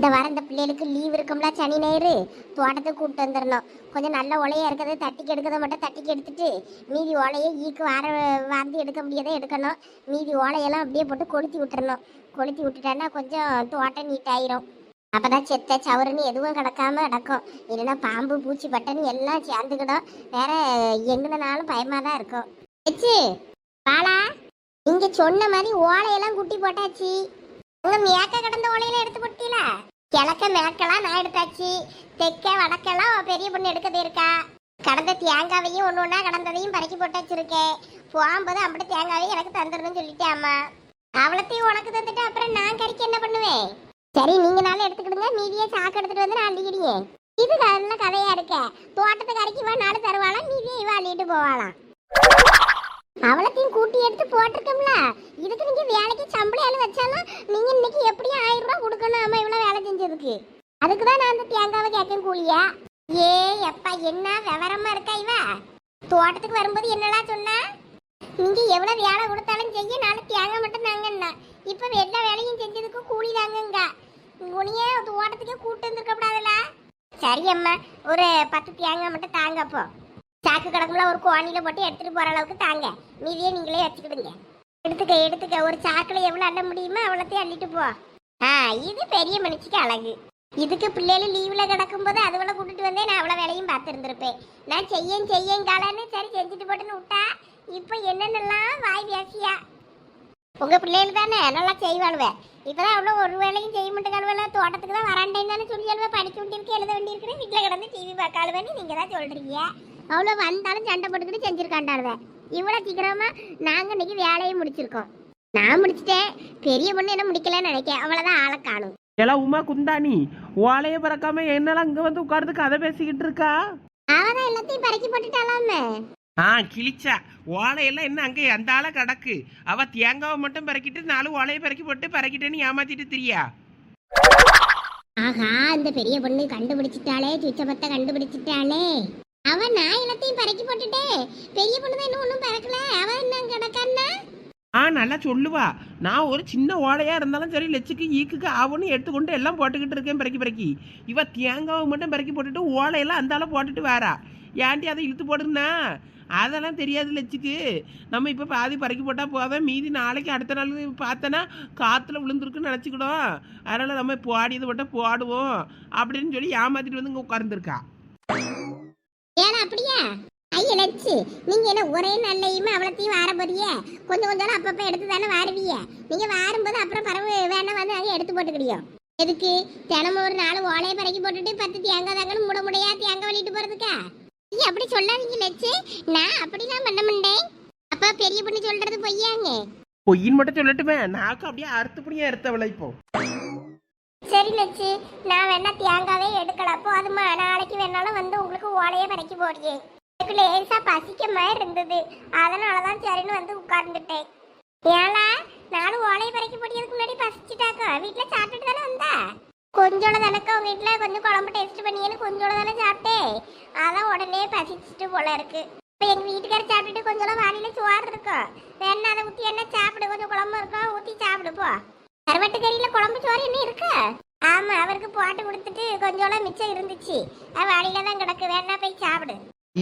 இந்த வர இந்த பிள்ளைகளுக்கு லீவ் இருக்கும்ல சனி ஞாயிறு? தோட்டத்தை கூப்பிட்டு வந்துடணும் கொஞ்சம் நல்ல உலையா இருக்கிறத தட்டிக்கு எடுக்கிறத மட்டும் தட்டிக்கு எடுத்துட்டு மீதி ஓலையை ஈக்கு வார வாந்தி எடுக்க முடியாத எடுக்கணும். மீதி ஓலையெல்லாம் அப்படியே போட்டு கொளுத்தி விட்டுறணும். கொளுத்தி விட்டுட்டேன்னா கொஞ்சம் தோட்டம் நீட்டாயிரும். அப்பதான் செத்த சவருன்னு எதுவும் கிடக்காம கிடக்கும். இல்லைன்னா பாம்பு பூச்சி பட்டன்னு எல்லாம் சேர்ந்துக்கிடும். வேற எங்கனாலும் பயமா தான் இருக்கும். வச்சு பாலா நீங்க சொன்ன மாதிரி ஓலையெல்லாம் குட்டி போட்டாச்சு. உங்க மேக்க கடந்த ஓலையில எடுத்து போட்டீல? கிழக்க மேற்கெல்லாம் நான் எடுத்தாச்சு. தெக்க வடக்கெல்லாம் பெரிய பொண்ணு எடுக்க போயிருக்கா. கடந்த தேங்காவையும் ஒன்று ஒன்றா கடந்ததையும் பறக்கி போட்டு வச்சிருக்கேன் போகும்போது அப்படி தேங்காவையும் எனக்கு தந்துடணும்னு சொல்லிட்டேன் அவளத்தையும் உனக்கு தந்துட்டு அப்புறம் நான் கறிக்கு என்ன பண்ணுவேன்? சரி நீங்க நாளே எடுத்துக்கிடுங்க. மீதியை சாக்கு எடுத்துட்டு வந்து நான் அள்ளிக்கிடியே இது நல்ல கதையா இருக்க. தோட்டத்தை கறிக்கு இவன் நாலு தருவாளாம் மீதியே இவன் அள்ளிட்டு போவாளாம். அவளத்தையும் கூட்டி எடுத்து போட்டிருக்கோம்ல. இதுக்கு நீங்க வேலைக்கு சம்பளம் ஆளு வச்சாலும் நீங்க இன்னைக்கு எப்படியும் ஆயிரம் ரூபாய் கொடுக்கணும். அம்மா இவ்வளவு வேலை செஞ்சதுக்கு. அதுக்கு தான் நான் அந்த தேங்காவை கேட்கேன் கூலியா. ஏ எப்பா என்ன விவரமா இருக்கா இவ? தோட்டத்துக்கு வரும்போது என்னலாம் சொன்னா? நீங்க எவ்வளவு வேலை கொடுத்தாலும் செய்ய நாலு தேங்காய் மட்டும் தாங்கண்ணா இப்ப எல்லா வேலையும் செஞ்சதுக்கு கூலி தாங்கங்க. உனியே தோட்டத்துக்கே கூட்டு வந்துருக்க கூடாதுல. சரி அம்மா ஒரு பத்து தேங்காய் மட்டும் தாங்கப்போ சாக்கு கிடக்கும்ல ஒரு கோணியில் போட்டு எடுத்துட்டு போகிற அளவுக்கு தாங்க. மீதியே நீங்களே வச்சுக்கிடுங்க. எடுத்துக்க எடுத்துக்க. ஒரு சாக்கில் எவ்வளோ அள்ள முடியுமோ அவ்வளோத்தையும் அள்ளிட்டு போ. ஆ இது பெரிய மனுஷிக்கு அழகு. இதுக்கு பிள்ளைகள் லீவில் கிடக்கும்போது அதுவளை கூட்டிட்டு வந்தே நான் அவ்வளோ வேலையும் பார்த்துருந்துருப்பேன் நான் செய்யேன் செய்யேன் காலன்னு சரி செஞ்சுட்டு போட்டுன்னு விட்டா இப்போ என்னென்னலாம் வாய் பேசியா உங்கள் பிள்ளைகள் தானே நல்லா செய்வாளுவேன் இப்போ தான் அவ்வளோ ஒரு வேலையும் செய்ய மாட்டேங்காளுவல தோட்டத்துக்கு தான் வராண்டேன்னு தானே சொல்லி அழுவ படிக்க வேண்டியிருக்கு எழுத வேண்டியிருக்கு வீட்டில் கிடந்து டிவி பார்க்காளுவேன்னு நீங்கள் தான் சொல்கிறீங்க அவ்வளோ வந்தாலும் சண்டை போட்டுக்கிட்டு செஞ்சிருக்காண்டாளுவே. இவ்வளோ சீக்கிரமா நாங்க இன்னைக்கு வேலையை முடிச்சிருக்கோம். நான் முடிச்சிட்டேன். பெரிய பொண்ணு என்ன முடிக்கலன்னு நினைக்கேன் அவ்வளோதான் ஆளை காணும். எல்லாம் உமா குந்தாணி ஓலைய பறக்காம என்னெல்லாம் இங்க வந்து உட்கார்ந்து கதை பேசிக்கிட்டு இருக்கா? அவதான் எல்லாத்தையும் பறக்கி போட்டுட்டாலாமே ஆ கிழிச்சா. ஓலையெல்லாம் என்ன அங்கே அந்த ஆளை கிடக்கு. அவ தேங்காவை மட்டும் பறக்கிட்டு நாலு ஓலையை பறக்கி போட்டு பறக்கிட்டேன்னு ஏமாத்திட்டு திரியா? ஆஹா இந்த பெரிய பொண்ணு கண்டுபிடிச்சிட்டாளே. சுச்சபத்தை கண்டுபிடிச்சிட்டாளே. அவ நான் எல்லாத்தையும் பறக்கி போட்டுட்டே. பெரிய பொண்ணு தான் இன்னும் ஒன்றும் பறக்கல. அவ என்ன கிடக்கான்னா ஆ நல்லா சொல்லுவா. நான் ஒரு சின்ன ஓலையா இருந்தாலும் சரி லெச்சுக்கு ஈக்குக்கு ஆவுன்னு எடுத்துக்கொண்டு எல்லாம் போட்டுக்கிட்டு இருக்கேன் பறக்கி பறக்கி. இவ தேங்காவை மட்டும் பறக்கி போட்டுட்டு ஓலையெல்லாம் அந்த போட்டுட்டு வேறா ஏன்டி அதை இழுத்து போடுனா அதெல்லாம் தெரியாது லட்சுக்கு நம்ம இப்போ பாதி பறக்கி போட்டால் போதும். மீதி நாளைக்கு அடுத்த நாள் பார்த்தோன்னா காற்றுல விழுந்துருக்குன்னு நினச்சிக்கிடும். அதனால் நம்ம போடியது மட்டும் போடுவோம் அப்படின்னு சொல்லி ஏமாத்திட்டு வந்து இங்கே உட்காந்துருக்கா அப்படியா? ஐய லட்சு நீங்க என்ன ஒரே நல்லையுமே அவ்வளோத்தையும் வார போறிய கொஞ்சம் கொஞ்சம் அப்பப்போ எடுத்து தானே வாருவீங்க. நீங்க வாரும்போது அப்புறம் பறவை வேணா வந்து அதை எடுத்து போட்டுக்கிடியும் எதுக்கு? தினமும் ஒரு நாள் ஓலையை பறக்கி போட்டுட்டு பத்து தேங்காய் தாங்கன்னு முட முடையா தேங்காய் வெளியிட்டு போறதுக்கா? நீ அப்படி சொல்லாதீங்க லட்சு நான் அப்படிலாம் பண்ண மாட்டேன். அப்பா பெரிய பொண்ணு சொல்றது பொய்யாங்க. பொய்யின் மட்டும் சொல்லட்டுமே. நாக்கு அப்படியே அறுத்துப்படியா அறுத்தவளை இப்போ? சரி நச்சு நான் வேணா தேங்காவே எடுக்கல. அது நாளைக்கு வேணாலும் வந்து உங்களுக்கு ஓலையே பறக்கி போடுறேன். எனக்கு லேசா பசிக்க மாதிரி இருந்தது. அதனாலதான் சரின்னு வந்து உட்கார்ந்துட்டேன். ஏலா நானும் ஓலையை பறக்கி போடியதுக்கு முன்னாடி பசிச்சுட்டாக்கா? வீட்டுல சாப்பிட்டுட்டு தானே வந்தா? கொஞ்சோட தானக்கா உங்க வீட்டுல கொஞ்சம் குழம்பு டேஸ்ட் பண்ணியேன்னு கொஞ்சோட தானே சாப்பிட்டேன். அதான் உடனே பசிச்சுட்டு போல இருக்கு. இப்போ எங்க வீட்டுக்காரர் சாப்பிட்டுட்டு கொஞ்சோட வானில சோறு இருக்கும் வேணா அதை ஊற்றி என்ன சாப்பிடு? கொஞ்சம் குழம்பு இருக்கும் ஊற்றி சாப்பிடுப்போ கருவாட்டு கறியில குழம்பு சோறு என்ன இருக்கு? ஆமா அவருக்கு போட்டு கொடுத்துட்டு கொஞ்சோളം மிச்சம் இருந்துச்சு. அது வழியில தான் கிடக்கு. வேணா போய் சாப்பிடு.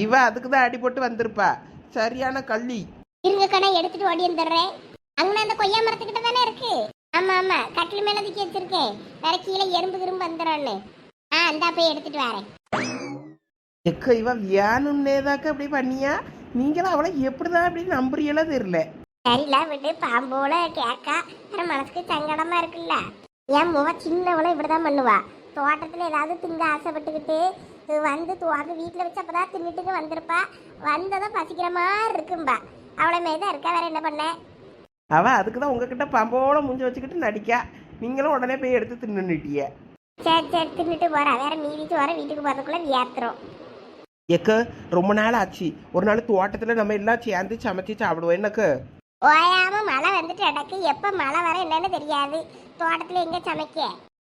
இவ அதுக்கு தான் அடி போட்டு வந்திருப்பா. சரியான கள்ளி. இருங்க கடை எடுத்துட்டு ஓடி வந்துடுறேன். அங்கே அந்த கொய்யா மரத்துக்கிட்ட தானே இருக்கு? ஆமா ஆமா. கட்டில் மேல தூக்கி வச்சிருக்கேன். வேற கீழே எறும்பு கிரும்பு வந்துடும்னு. ஆ இந்தா போய் எடுத்துட்டு வரேன். எக்க இவ வேணும்னேதாக்க இப்படி பண்ணியா? நீங்களும் அவளை எப்படிதான் அப்படி நம்புறீங்களோ தெரியல. சரில விட்டு பாம்போல கேக்கா. வேற மனசுக்கு சங்கடமா இருக்குல்ல. என் முவ சின்னவளும் இப்படிதான் பண்ணுவா. தோட்டத்துல ஏதாவது திங்க ஆசைப்பட்டுக்கிட்டு வந்து தோட்ட வீட்டுல வச்சு அப்பதான் தின்னுட்டுக்கு வந்திருப்பா. வந்ததும் பசிக்கிற மாதிரி இருக்கும்பா. அவளை மாரி தான் இருக்கா. வேற என்ன பண்ண? அவ அதுக்கு தான் உங்ககிட்ட பம்போல மூஞ்சி வச்சுக்கிட்டு நடிக்கா. நீங்களும் உடனே போய் எடுத்து தின்னுட்டிய சரி சரி தின்னுட்டு போறா. வேற மீதி வர வீட்டுக்கு போறதுக்குள்ள வியாத்திரம் எக்க ரொம்ப நாள் ஆச்சு. ஒரு நாள் தோட்டத்துல நம்ம எல்லாம் சேர்ந்து சமைச்சு சாப்பிடுவோம். என்னக்கு? ஓயாம மழை வந்துட்டு அடக்கு எப்ப மழை வர என்னன்னு தெரியாது. தோட்டத்துல எங்க சமைக்க?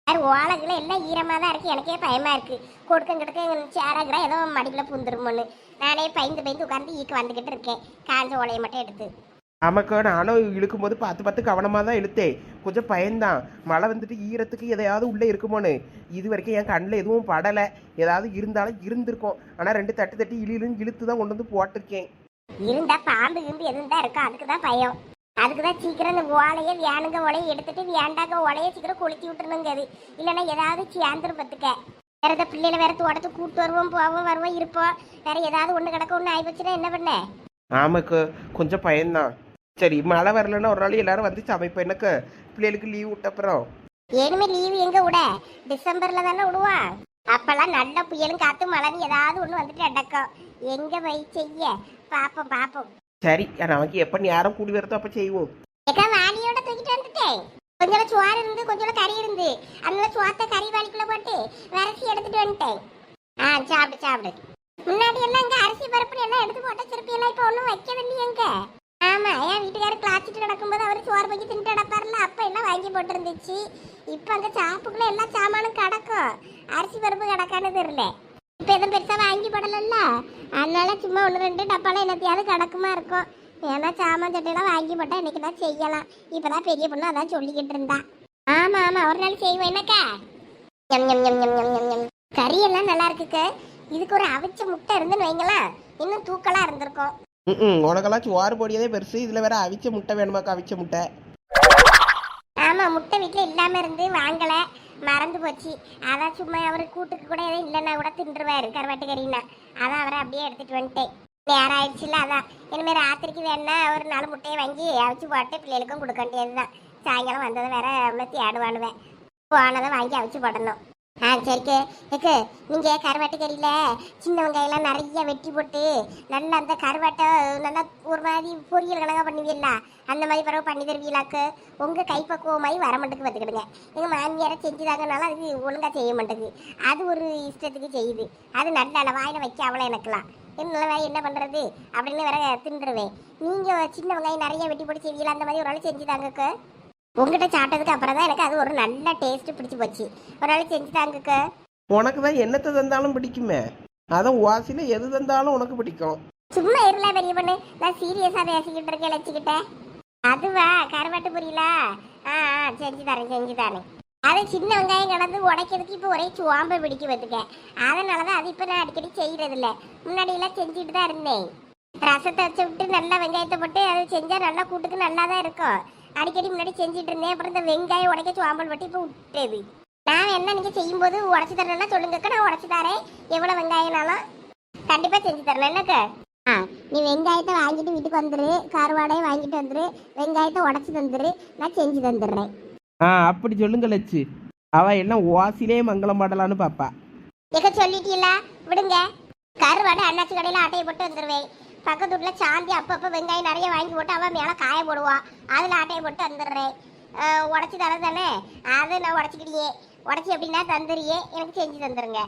வேற ஓலகுல எல்லாம் ஈரமா தான் இருக்குது எனக்கே பயமாக இருக்குது கொடுக்க கிடக்க சேராகிற ஏதோ மடியில் பூந்துருமோன்னு. நானே பயந்து பயந்து உட்காந்து ஈக்கு வந்துக்கிட்டு இருக்கேன். காஞ்ச ஓலையை மட்டும் எடுத்து. நமக்கு நானும் இழுக்கும் போது பார்த்து பார்த்து கவனமாக தான் இழுத்தேன். கொஞ்சம் பயந்தான் மழை வந்துட்டு ஈரத்துக்கு எதையாவது உள்ளே இருக்குமோன்னு. இது வரைக்கும் என் கண்ணில் எதுவும் படலை. ஏதாவது இருந்தாலும் இருந்திருக்கும். ஆனால் ரெண்டு தட்டு தட்டி இழிலும் இழுத்து தான் கொண்டு வந்து போட்டிருக்கேன். இருந்தா பாம்பு கிம்பு எதுவும் தான் இருக்கும் அதுக்கு தான் பயம். அதுக்கு தான் சீக்கிரம் இந்த ஓலைய வேணுங்க ஓலையை எடுத்துட்டு வேண்டாங்க ஓலையை சீக்கிரம் கொளுத்தி விட்டுருணுங்க அது. இல்லைன்னா ஏதாவது சேர்ந்துரும் பத்துக்க வேற ஏதாவது பிள்ளைல வேற தோட்டத்துக்கு கூட்டு வருவோம் போவோம் வருவோம் இருப்போம். வேற ஏதாவது ஒன்று கிடக்க ஒன்று ஆயிப்போச்சுன்னா என்ன பண்ண? ஆமாக்கா கொஞ்சம் பயந்தான். சரி மழை வரலன்னா ஒரு நாள் எல்லாரும் வந்து சமைப்போம். எனக்கு பிள்ளைகளுக்கு லீவ் விட்டப்புறம் ஏனுமே லீவு எங்க விட? டிசம்பர்ல தானே விடுவான் அப்பெல்லாம் நல்ல புயலும் காத்து மழைன்னு ஏதாவது ஒன்று வந்துட்டு அடக்கம் எங்க போய் செய்ய? பாப்போம் பாப்போம். சரி நமக்கு எப்போ நேரம் கூடி வருதோ அப்போ செய்வோம். ஏக்கா வாளியோட தூக்கிட்டு வந்துட்டேன் கொஞ்சம் சோறு இருந்து கொஞ்சம் கறி இருந்து. அதனால சோத்தை கறி வாளிக்குள்ள போட்டு விரசி எடுத்துட்டு வந்துட்டேன். ஆ சாப்பிடு சாப்பிடு. முன்னாடி எல்லாம் இங்க அரிசி பருப்பு எல்லாம் எடுத்து போட்ட சிறப்பி எல்லாம் இப்ப ஒண்ணும் வைக்க எங்க? ஆமா என் வீட்டுக்காரர் கிளாச்சிட்டு நடக்கும்போது அவர் சோறு பக்கி தின்ட்டு நடப்பார்ல அப்ப எல்லாம் வாங்கி போட்டு இருந்துச்சு இப்ப அங்க சாப்புக்குள்ள எல்லா சாமானும் கிடக்கும். அரிசி பருப்பு கிடக்கான்னு தெரியல. இப்ப எதுவும் பெருசா வாங்கி போடலல்ல? அதனால சும்மா ஒன்று ரெண்டு டப்பால என்னத்தையாவது கிடக்குமா இருக்கும். ஏன்னா சாமான் சட்டையெல்லாம் வாங்கி போட்டா இன்னைக்கு தான் செய்யலாம். இப்பதான் பெரிய பொண்ணு அதான் சொல்லிக்கிட்டு இருந்தா. ஆமா ஆமா ஒரு நாள் செய்வோம். என்னக்கா? ஞம் ஞம் ஞம் ஞம் ஞம் ஞம் ஞம். கறி எல்லாம் நல்லா இருக்குக்கு. இதுக்கு ஒரு அவிச்ச முட்டை இருந்துன்னு வைங்களேன். இன்னும் தூக்கலா இருந்திருக்கும். ம் உனக்கெல்லாம் சோறு பொடியதே பெருசு. இதில் வேற அவிச்ச முட்டை வேணுமாக்கா? அவிச்ச முட்டை. ஆமா முட்டை வீட்டுல இல்லாம இருந்து வாங்கல. மறந்து போச்சு. அதான் சும்மா அவர் கூட்டுக்கு கூட எதுவும் இல்லைன்னா கூட தின்றுவாரு கருவாட்டு கறின்னா அதான் அவரை அப்படியே எடுத்துட்டு வந்துட்டேன். நேரம் ஆயிடுச்சுல அதான். இனிமேல் ராத்திரிக்கு வேணா ஒரு நாலு முட்டையை வாங்கி அவிச்சு போட்டு பிள்ளைகளுக்கும் கொடுக்க வேண்டியதுதான். சாயங்காலம் வந்தது வேற மெத்தி ஆடுவானுவேன் போனதை வாங்கி அவிச்சு போடணும். ஆ சரிக்கு எக்கு நீங்கள் கருவாட்டு சின்னவங்க சின்ன வெங்காயம்லாம் நிறைய வெட்டி போட்டு நல்லா அந்த கருவாட்டை நல்லா ஒரு மாதிரி பொரியல் கணக்காக பண்ணுவீங்களா அந்த மாதிரி பிறகு பண்ணி தருவீங்களாக்கு? உங்கள் கைப்பக்குவம் வர மாட்டேங்குது பார்த்துக்கிடுங்க. எங்கள் மாமியாரை செஞ்சுதாங்கனாலும் அது ஒழுங்காக செய்ய மாட்டேங்குது. அது ஒரு இஷ்டத்துக்கு செய்யுது. அது நல்ல வாயில் வைக்க அவ்வளோ எனக்குலாம் என்ன வேலை என்ன பண்ணுறது அப்படின்னு வேற தின்றுவேன் நீங்கள் சின்ன வெங்காயம் நிறைய வெட்டி போட்டு செய்வீங்களா? அந்த மாதிரி ஒரு நாள் செஞ்சுதாங்கக்கு? உங்ககிட்ட சாப்பிட்டதுக்கு அப்புறம் தான் எனக்கு அது ஒரு நல்ல டேஸ்ட் பிடிச்சி போச்சு. ஒரு நாள் செஞ்சுதாங்கக்கு உனக்கு தான் என்னத்தை தந்தாலும் பிடிக்குமே. அதான் வாசியில் எது தந்தாலும் உனக்கு பிடிக்கும். சும்மா இருல பெரிய பொண்ணு. நான் சீரியஸா பேசிக்கிட்டு இருக்கேன் வச்சுக்கிட்டேன் அதுவா கருவாட்டு புரியல? ஆ ஆ செஞ்சு தரேன் செஞ்சு தரேன். அது சின்ன வெங்காயம் கடந்து உடைக்கிறதுக்கு இப்போ ஒரே சுவாம்பை பிடிக்க பார்த்துக்க அதனால தான் அது இப்போ நான் அடிக்கடி செய்யறது இல்ல முன்னாடி எல்லாம் செஞ்சுட்டு தான் இருந்தேன். ரசத்தை வச்சு விட்டு நல்லா வெங்காயத்தை போட்டு அது செஞ்சா நல்லா கூட்டுக்கு நல்லா தான் இருக்கும். அடிக்கடி முன்னாடி செஞ்சுட்டு இருந்தேன். அப்புறம் இந்த வெங்காயம் உடைக்க சுவாம்பல் வட்டி இப்போ விட்டது நான் என்ன நீங்க செய்யும்போது உடச்சி தரேன்னா சொல்லுங்கக்கா நான் உடச்சி தரேன். எவ்வளோ வெங்காயம்னாலும் கண்டிப்பா செஞ்சு தரேன். என்னக்கா? ஆ நீ வெங்காயத்தை வாங்கிட்டு வீட்டுக்கு வந்துரு. கருவாடையை வாங்கிட்டு வந்துரு. வெங்காயத்தை உடச்சி தந்துரு. நான் செஞ்சு தந்துடுறேன். ஆ அப்படி சொல்லுங்க லட்சு. அவ எல்லாம் வாசிலே மங்களம் பாடலான்னு பாப்பா. எக்க சொல்லிட்டீங்களா விடுங்க. கருவாடை அண்ணாச்சி கடையில் ஆட்டையை போட்டு வந்துடுவேன் பக்கத்து வீட்டில் சாந்தி அப்பப்போ வெங்காயம் நிறைய வாங்கி போட்டு அவன் மேலே காய போடுவான் அதில் ஆட்டையை போட்டு தந்துடுறேன் உடச்சி தர தானே? அதை நான் உடச்சிக்கிட்டியே. உடச்சி எப்படின்னா தந்துடுறியே எனக்கு செஞ்சு தந்துடுங்க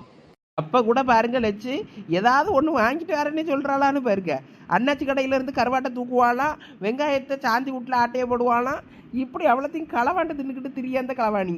அப்போ கூட பாருங்க லட்சு ஏதாவது ஒன்று வாங்கிட்டு வரேன்னு சொல்கிறாளான்னு பாருங்க. அண்ணாச்சி கடையிலேருந்து கருவாட்டை தூக்குவாளாம் வெங்காயத்தை சாந்தி வீட்டில் ஆட்டையை போடுவாளாம் இப்படி அவ்வளோத்தையும் களவாண்டு தின்னுக்கிட்டு திரிய அந்த களவாணி?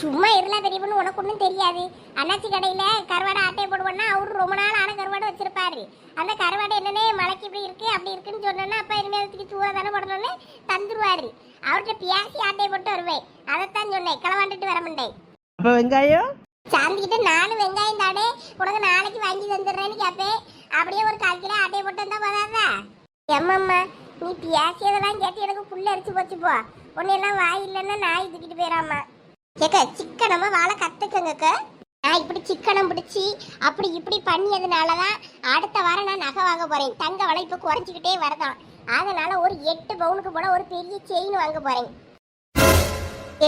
சும்மா பெரிய பொண்ணு உனக்கு ஒன்றும் தெரியாது. அண்ணாச்சி கடையில கருவாடை ஆட்டையை போடுவோன்னா அவரு ரொம்ப நாள் ஆன கருவாடை வச்சிருப்பாரு. அந்த கருவாடை என்னன்னே மலைக்கு இப்படி இருக்கு அப்படி இருக்குன்னு சொன்னோன்னா அப்ப இனிமேல் சூறா தானே போடணும்னு தந்துருவாரு. அவர்கிட்ட பேசி ஆட்டையை போட்டு வருவேன். அதைத்தான் சொன்னேன் களவாண்டுட்டு வர மாட்டேன் அப்போ வெங்காயம்? சாந்திக்கிட்ட நானும் வெங்காயம் தானே உனக்கு நாளைக்கு வாங்கி தந்துடுறேன்னு கேட்பேன் அப்படியே ஒரு கால் கிலோ ஆட்டையை போட்டு வந்தா போதாதா? எம்மம்மா நீ பேசியதெல்லாம் கேட்டு எனக்கு புள்ள அரிச்சு போச்சு போ. உன்னை எல்லாம் வாய் இல்லைன்னா நாய் தூக்கிட்டு போயிடாமா கேக்க சிக்கனமா வாழை கத்துக்கங்கக்க. நான் இப்படி சிக்கனம் பிடிச்சி அப்படி இப்படி பண்ணியதுனால தான் அடுத்த வாரம் நான் நகை வாங்க போறேன். தங்க வலை இப்போ குறைஞ்சிக்கிட்டே வரதான். அதனால ஒரு எட்டு பவுனுக்கு போல ஒரு பெரிய செயின் வாங்க போறேன்.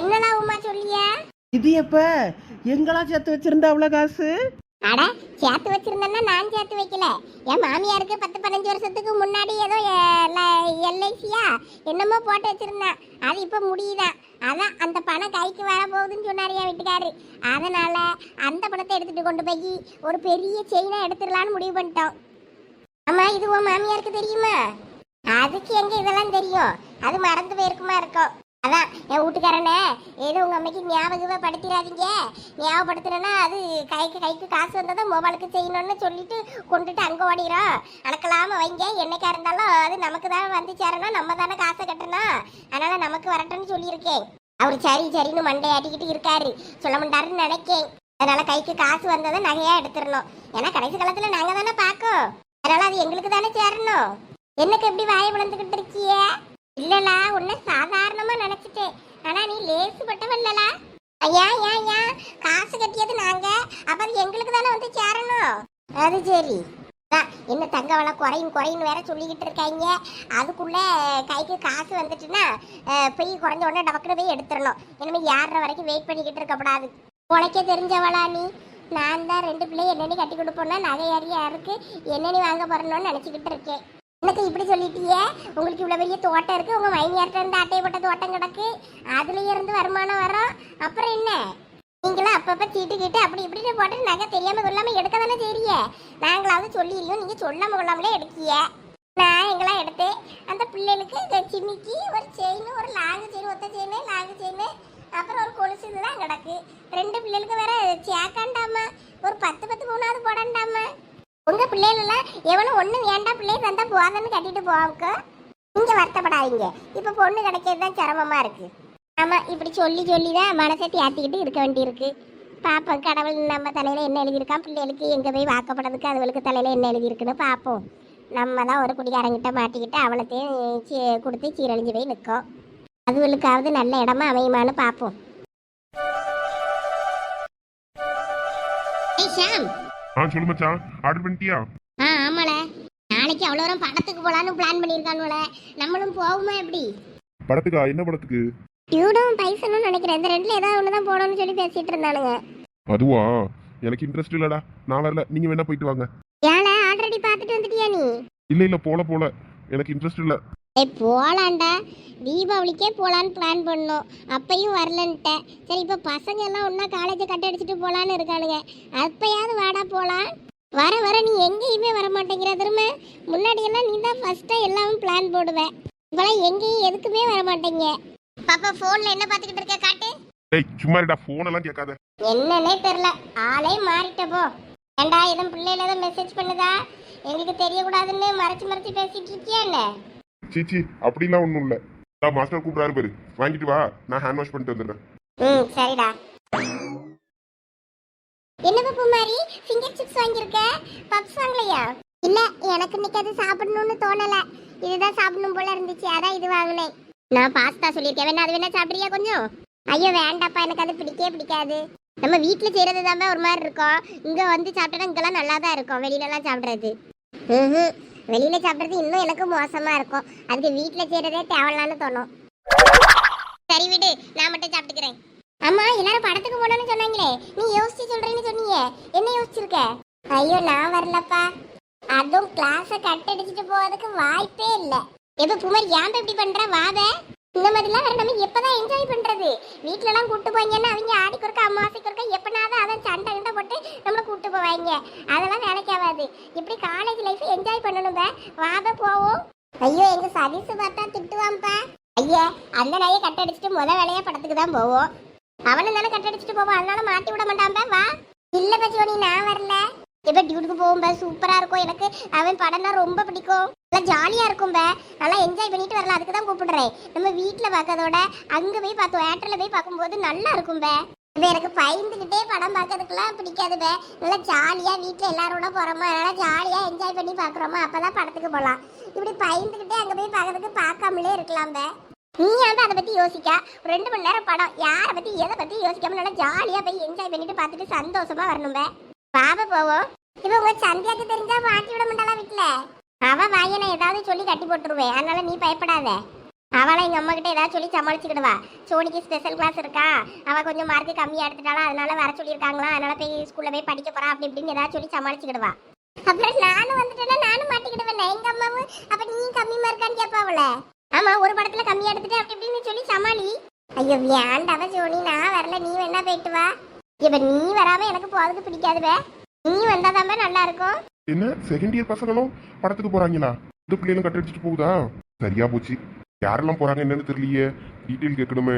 என்னடா உமா சொல்லிய? இது எப்ப? எங்களா சேர்த்து வச்சிருந்தா அவ்வளோ காசு? அட சேர்த்து வச்சிருந்தேன்னா நான் சேர்த்து வைக்கல. என் மாமியாருக்கு பத்து பதினஞ்சு வருஷத்துக்கு முன்னாடி ஏதோ எல்ஐசியா என்னமோ போட்டு வச்சிருந்தேன் அது இப்போ முடியுதான் அதான் அந்த பணம் கைக்கு வர போகுதுன்னு சொன்னார் என் வீட்டுக்காரு. அதனால அந்த பணத்தை எடுத்துட்டு கொண்டு போய் ஒரு பெரிய செயினை எடுத்துடலான்னு முடிவு பண்ணிட்டோம். ஆமா இது உன் மாமியாருக்கு தெரியுமா? அதுக்கு எங்க இதெல்லாம் தெரியும்? அது மறந்து போயிருக்குமா இருக்கும். அதான் என் வீட்டுக்காரனே ஏதோ உங்கள் அம்மைக்கு ஞாபகமா படுத்திடாதீங்க. ஞாபகப்படுத்துறேன்னா அது கைக்கு கைக்கு காசு வந்ததை மொபைலுக்கு செய்யணும்னு சொல்லிட்டு கொண்டுட்டு அங்கே ஓடிடும் அணக்கலாம வைங்க என்னைக்கா இருந்தாலும் அது நமக்கு தான் வந்து சேரணும் நம்ம தானே காசை கட்டணும். அதனால் நமக்கு வரட்டும்னு சொல்லியிருக்கேன். அவர் சரி சரின்னு மண்டை ஆட்டிக்கிட்டு இருக்காரு. சொல்ல மாட்டாருன்னு நினைக்கேன். அதனால் கைக்கு காசு வந்ததை நகையாக எடுத்துடணும். ஏன்னா கடைசி காலத்தில் நாங்கள் தானே பார்க்கோம். அதனால் அது எங்களுக்கு தானே சேரணும். என்னக்கு எப்படி வாயை விழுந்துக்கிட்டு இருக்கியே? இல்லலா உன்னை சாதாரணமா நினைச்சிட்டேன். ஆனா நீ லேசுப்பட்டவல்லலா ஐயா ஐயா ஐயா காசு கட்டியது நாங்க. அப்ப அது எங்களுக்கு தானே வந்து சேரணும். அது சரி. என்ன தங்க வள குறையும் குறையும் வேற சொல்லிக்கிட்டு இருக்காங்க அதுக்குள்ள கைக்கு காசு வந்துட்டுன்னா போய் குறைஞ்ச உடனே டபக்குன்னு போய் எடுத்துடணும் இனிமே யார வரைக்கும் வெயிட் பண்ணிக்கிட்டு இருக்கக்கூடாது உனக்கே தெரிஞ்சவளா நீ? நான் தான் ரெண்டு பிள்ளை என்னென்னு கட்டி கொடுப்போம்னா நகை அறியா யாருக்கு என்னென்னு வாங்க போறணும்னு நினச்சிக்கிட்டு இருக்கேன். எனக்கு இப்படி சொல்லிட்டீங்க உங்களுக்கு இவ்வளோ பெரிய தோட்டம் இருக்கு. உங்க மைனியார்ட்ட இருந்து அட்டைப்பட்ட தோட்டம் கிடக்கு. அதுல இருந்து வருமானம் வரும். அப்புறம் என்ன? நீங்களும் அப்பப்ப தீட்டு கீட்டு அப்படி இப்படின்னு போட்டு நகை தெரியாம கொள்ளாம எடுக்க தானே தெரிய நாங்களாவது சொல்லிடுவோம் நீங்க சொல்லாம கொள்ளாமலே எடுக்கிய நான் எங்கெல்லாம் எடுத்தேன்? அந்த பிள்ளைகளுக்கு சிமிக்கி ஒரு செயின் ஒரு லாங்கு செயின் ஒத்த செயின் லாங்கு செயின் அப்புறம் ஒரு கொலுசு இதுதான் கிடக்கு. ரெண்டு பிள்ளைகளுக்கு வேற சேக்காண்டாமா ஒரு பத்து பத்து மூணாவது போடாண்டாமா? உங்க பிள்ளைகளெல்லாம் எவனும் ஒண்ணு வேண்டாம் பிள்ளைய தந்தா போதன்னு கட்டிட்டு போவாங்க நீங்க வருத்தப்படாதீங்க. இப்ப பொண்ணு கிடைக்கிறது தான் சிரமமா இருக்கு. ஆமா இப்படி சொல்லி சொல்லி தான் மனசை தேத்திக்கிட்டு இருக்க வேண்டியிருக்கு. பாப்போம் கடவுள் நம்ம தலையில என்ன எழுதியிருக்கான்? பிள்ளைகளுக்கு எங்க போய் வாக்கப்படுறதுக்கு அதுகளுக்கு தலையில என்ன எழுதியிருக்குன்னு பார்ப்போம் நம்ம தான் ஒரு குடிகாரங்கிட்ட மாட்டிக்கிட்டு அவளத்தையும் சீ- கொடுத்து சீரழிஞ்சு போய் நிற்கும் அதுகளுக்காவது நல்ல இடமா அமையுமான்னு பார்ப்போம் ஏய் ஷாம்! ஆ சொல்லு மச்சான். ஆர்டர் பண்ணிட்டியா? ஆ ஆமால நாளைக்கு அவ்வளோ தூரம் படத்துக்கு போலான்னு பிளான் பண்ணியிருக்கானுல நம்மளும் போவோமா எப்படி? படத்துக்கா? என்ன படத்துக்கு? டியூடும் பைசனும் நினைக்கிறேன். இந்த ரெண்டுல ஏதாவது ஒன்று தான் போகணும்னு சொல்லி பேசிட்டு இருந்தானுங்க. அதுவா? எனக்கு இன்ட்ரெஸ்ட் இல்லடா. நான் வரல. நீங்க வேணா போயிட்டு வாங்க. ஏல ஆல்ரெடி பார்த்துட்டு வந்துட்டியா நீ? இல்ல இல்ல போல போல. எனக்கு இன்ட்ரெஸ்ட் இல்ல. ஏய் போலாம்டா. தீபாவளிக்கே போலான்னு பிளான் பண்ணோம். அப்பையும் வரலன்ட்டேன். சரி இப்போ பசங்க எல்லாம் ஒன்றா காலேஜை கட் அடிச்சுட்டு போலான்னு இருக்கானுங்க. அப்பயாவது வாடா போலாம். வர வர நீ எங்கேயுமே வர மாட்டேங்கிற திரும்ப. முன்னாடி எல்லாம் நீ தான் ஃபர்ஸ்ட்டாக எல்லாமே பிளான் போடுவேன் இப்போலாம் எங்கேயும் எதுக்குமே வர மாட்டேங்க பாப்பா ஃபோனில் என்ன பார்த்துக்கிட்டு இருக்க? காட்டு. டேய் சும்மா இருடா போன் எல்லாம் கேட்காத. என்னன்னே தெரில ஆளே மாறிட்ட போ. ஏண்டா எதுவும் பிள்ளையில எதுவும் மெசேஜ் பண்ணுதா? எங்களுக்கு தெரியக்கூடாதுன்னு மறைச்சு மறைச்சு பேசிட்டு இருக்கியா என்ன? சீச்சி அப்படிலாம் ஒண்ணும் இல்ல. நான் மாஸ்டர் கூப்பிடாரு பாரு. வாங்கிட்டு வா. நான் ஹேண்ட் வாஷ் பண்ணிட்டு வந்துடுறேன். ம் சரிடா. என்ன பப்பு மாதிரி ஃபிங்கர் சிப்ஸ் வாங்கியிருக்க? பப்ஸ் வாங்கலையா? இல்ல எனக்கு இன்னைக்கு அது சாப்பிடணும்னு தோணல. இதுதான் சாப்பிடணும் போல இருந்துச்சு. அதான் இது வாங்கினேன். நான் பாஸ்தா சொல்லியிருக்கேன். வேணா அது வேணா சாப்பிடுறியா கொஞ்சம்? ஐயோ வேண்டாப்பா. எனக்கு அது பிடிக்கவே பிடிக்காது. நம்ம வீட்டில் செய்கிறது தான் ஒரு மாதிரி இருக்கும். இங்கே வந்து சாப்பிட்டா இங்கெல்லாம் நல்லா தான் இருக்கும். வெளியிலலாம் சாப்பிட்றது. ம் வெளியில் சாப்பிட்றது இன்னும் எனக்கு மோசமா இருக்கும். அதுக்கு வீட்டில் செய்யறதே தேவையில்லான்னு தோணும். சரி விடு நான் மட்டும் சாப்பிட்டுக்கிறேன். அம்மா எல்லாரும் படத்துக்கு போனோம்னு சொன்னாங்களே. நீ யோசிச்சு சொல்றேன்னு சொன்னீங்க என்ன யோசிச்சிருக்க? ஐயோ நான் வரலப்பா. அதுவும் கிளாஸ கட் அடிச்சுட்டு போறதுக்கு வாய்ப்பே இல்லை. எப்ப புமர் ஏன் இப்படி பண்ற? வாத இந்த மாதிரிலாம் வேற நம்ம எப்பதான் என்ஜாய் பண்றது? வீட்ல எல்லாம் கூட்டு போய்ங்கன்னா அவங்க ஆடி குறுக்க அமாவாசை குறுக்க எப்பனாவது அதான் சண்டை கிண்ட போட்டு நம்மள கூட்டு போவாங்க. அதெல்லாம் நினைக்காது இப்படி காலேஜ் லைஃப் என்ஜாய் பண்ணணும் வாத போவோம். ஐயோ எங்க சதீஷ் பார்த்தா திட்டுவான்ப்பா. ஐயா அந்த நாயை கட் அடிச்சுட்டு முத வேலையா படத்துக்கு தான் போவோம். அவனும் தானே கட்ட அடிச்சுட்டு போவான் அதனால மாட்டி விட மாட்டான்பா வா. இல்ல பச்சோனி நான் வரல. எப்போ டியூட்டுக்கு போகும்பா சூப்பராக இருக்கும். எனக்கு அவன் படம்னா ரொம்ப பிடிக்கும். நல்லா ஜாலியாக இருக்கும் பே. நல்லா என்ஜாய் பண்ணிட்டு வரலாம். அதுக்கு தான் கூப்பிடுறேன். நம்ம வீட்டில் பார்க்கறதோட அங்கே போய் பார்த்தோம். ஏட்டரில் போய் பார்க்கும்போது நல்லா இருக்கும்பா இப்போ எனக்கு பயந்துக்கிட்டே படம் பார்க்கறதுக்குலாம் பிடிக்காது பே. நல்லா ஜாலியாக வீட்டில் எல்லாரோட போகிறோமோ நல்லா ஜாலியாக என்ஜாய் பண்ணி பார்க்குறோமோ? அப்போ தான் படத்துக்கு போகலாம் இப்படி பயந்துக்கிட்டே அங்கே போய் பார்க்கறதுக்கு பார்க்காமலே இருக்கலாம்பே நீ வந்து அதை பற்றி யோசிக்க? ஒரு ரெண்டு மணி நேரம் படம். யாரை பற்றி எதை பற்றி யோசிக்காம நல்லா ஜாலியாக போய் என்ஜாய் பண்ணிட்டு பார்த்துட்டு சந்தோஷமா வரணும்பே பாப போவோம். இப்ப உங்க சந்தியாக்கு தெரிஞ்சா மாட்டி விட மாட்டாளா வீட்டுல அவ வாய ஏதாவது சொல்லி கட்டி போட்டுருவேன். அதனால நீ பயப்படாத. அவளை எங்க அம்மா கிட்ட ஏதாவது சொல்லி சமாளிச்சுக்கிடுவா. சோனிக்கு ஸ்பெஷல் கிளாஸ் இருக்கா? அவள் கொஞ்சம் மார்க் கம்மியா எடுத்துட்டாளா? அதனால வர சொல்லியிருக்காங்களா? அதனால போய் ஸ்கூல்ல போய் படிக்க போறா. அப்படி இப்படின்னு ஏதாவது சொல்லி சமாளிச்சுக்கிடுவா. அப்புறம் நானும் வந்துட்டேன்னா நானும் மாட்டிக்கிடுவேன். எங்க அம்மாவும் அப்ப நீ கம்மி மார்க்கான்னு கேட்பாவல ஆமா ஒரு படத்துல கம்மியா எடுத்துட்டு அப்படி இப்படின்னு சொல்லி சமாளி. ஐயோ வேண்டாவ ஜோனி நான் வரல. நீ வேணா போயிட்டு வா. இப்ப நீ வராம எனக்கு போறது பிடிக்காதுவே. நீ வந்தாதாம நல்லா இருக்கும் என்ன செகண்ட் இயர் பசங்களும் படத்துக்கு போறாங்களா? இந்த பிள்ளைகளும் கட் அடிச்சுட்டு போகுதா? சரியா போச்சு. யாரெல்லாம் போறாங்க என்னன்னு தெரியலையே. டீட்டெயில் கேட்கணுமே.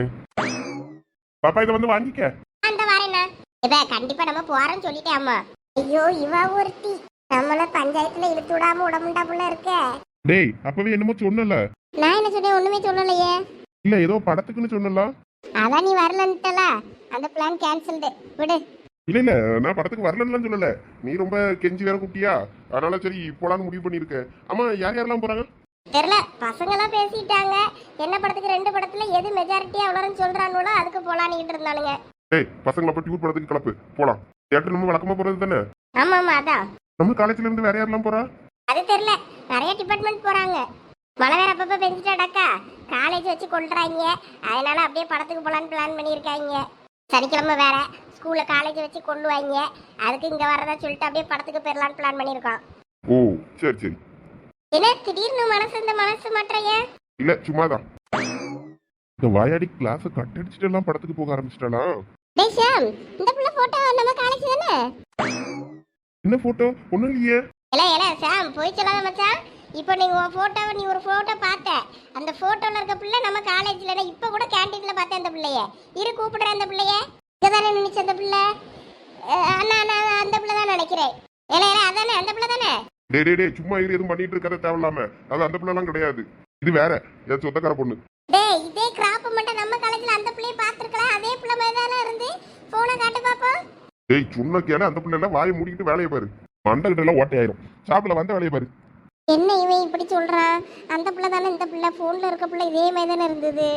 பாப்பா இதை வந்து வாங்கிக்க. அந்த வரேண்ணா இவ கண்டிப்பா நம்ம போறோம்னு சொல்லிட்டேன் அம்மா. ஐயோ இவ ஒருத்தி. நம்மள பஞ்சாயத்துல இழுத்து விடாம உடம்புண்டா புள்ள இருக்க. டேய் அப்பவே என்னமோ சொன்னல. நான் என்ன சொன்னேன்? ஒண்ணுமே சொல்லலையே. இல்ல ஏதோ படத்துக்குன்னு சொன்னல. அதான் நீ வரலன்ட்டல. அந்த பிளான் கேன்சல்டு விடு. இல்ல இல்ல நான் படத்துக்கு வரலன்னு சொல்லல. நீ ரொம்ப கெஞ்சி வேற குட்டியா அதனால சரி போலான்னு முடிவு பண்ணிருக்க ஆமா யார் யாரெல்லாம் போறாங்க? தெரியல. பசங்க எல்லாம் பேசிட்டாங்க. என்ன படத்துக்கு ரெண்டு படத்துல எது மெஜாரிட்டியா அவ்வளோன்னு சொல்றாங்களோ அதுக்கு போலான்னுட்டு இருந்தானுங்க. டேய் பசங்களை அப்ப டியூட் படத்துக்கு கிளப்பு. போலாம். தியேட்டர் நம்ம வழக்கமா போறது தானே? ஆமா ஆமா அதான். நம்ம காலேஜ்ல இருந்து வேற யாரெல்லாம் போறா? அது தெரியல. நிறைய டிபார்ட்மெண்ட் போறாங்க. மழை வேற அப்பப்ப பெஞ்சிட்டாடாக்கா காலேஜ் வச்சு கொள்றாங்க அதனால அப்படியே படத்துக்கு போலான்னு பிளான் பண்ணியிருக்காங்க. சனிக்கிழமை வேற. ஸ்கூல்ல காலேஜ் வச்சு கொள்ளுவாங்க அதுக்கு இங்க வரதா சொல்லிட்டு அப்படியே படத்துக்கு போயிடலான்னு பிளான் பண்ணியிருக்கோம். ஓ சரி சரி. என்ன திடீர்னு மனசு இந்த மனசு மாற்றைய இல்ல சும்மாதான். இந்த வாயாடி கிளாஸ் கட் அடிச்சுட்டு எல்லாம் படத்துக்கு போக ஆரம்பிச்சிட்டாலாம் டேய் ஷாம் இந்த புள்ள போட்டோ நம்ம காலேஜ் தானே? என்ன போட்டோ ஒண்ணும் இல்லையே. இல்ல இல்ல சாம் போய் சொல்லாத மச்சான். இப்போ நீ உன் போட்டோவை நீ ஒரு போட்டோ பார்த்த. அந்த போட்டோல இருக்க பிள்ளை நம்ம காலேஜ்ல இப்ப கூட கேண்டீன்ல பார்த்தேன் அந்த பிள்ளைய. இரு கூப்பிடுறேன் அந்த பிள்ளைய. இங்கதானே நினைச்ச அந்த பிள்ளை. அண்ணா நான் அந்த பிள்ளை தான் நினைக்கிறேன். இல்ல அதானே அந்த பிள்ளை தானே? டே டே டே சும்மா இரு எதுவும் பண்ணிட்டு இருக்கிறத தேவையில்லாம. அது அந்த பிள்ளைலாம் கிடையாது. இது வேற என் சொந்தக்கார பொண்ணு. டேய் இதே கிராப் மட்டும் நம்ம காலேஜ்ல அந்த பிள்ளைய பார்த்திருக்கலாம். அதே பிள்ளை மாதிரி தானே இருந்து? போனை காட்டு பாப்போம். டேய் சுண்ண கேள அந்த பிள்ளை எல்லாம் வாயை மூடிக்கிட்டு வேலையை பாரு. மண்டகிட்ட எல்லாம் ஓட்டையாயிரும். சாப்பிட வந்த வேலையை பாரு. என்ன இவன் இப்படி சொல்கிறான் அந்த பிள்ளை தானே இந்த பிள்ளை? ஃபோனில் இருக்க பிள்ளை இதே மாதிரி தானே இருந்தது.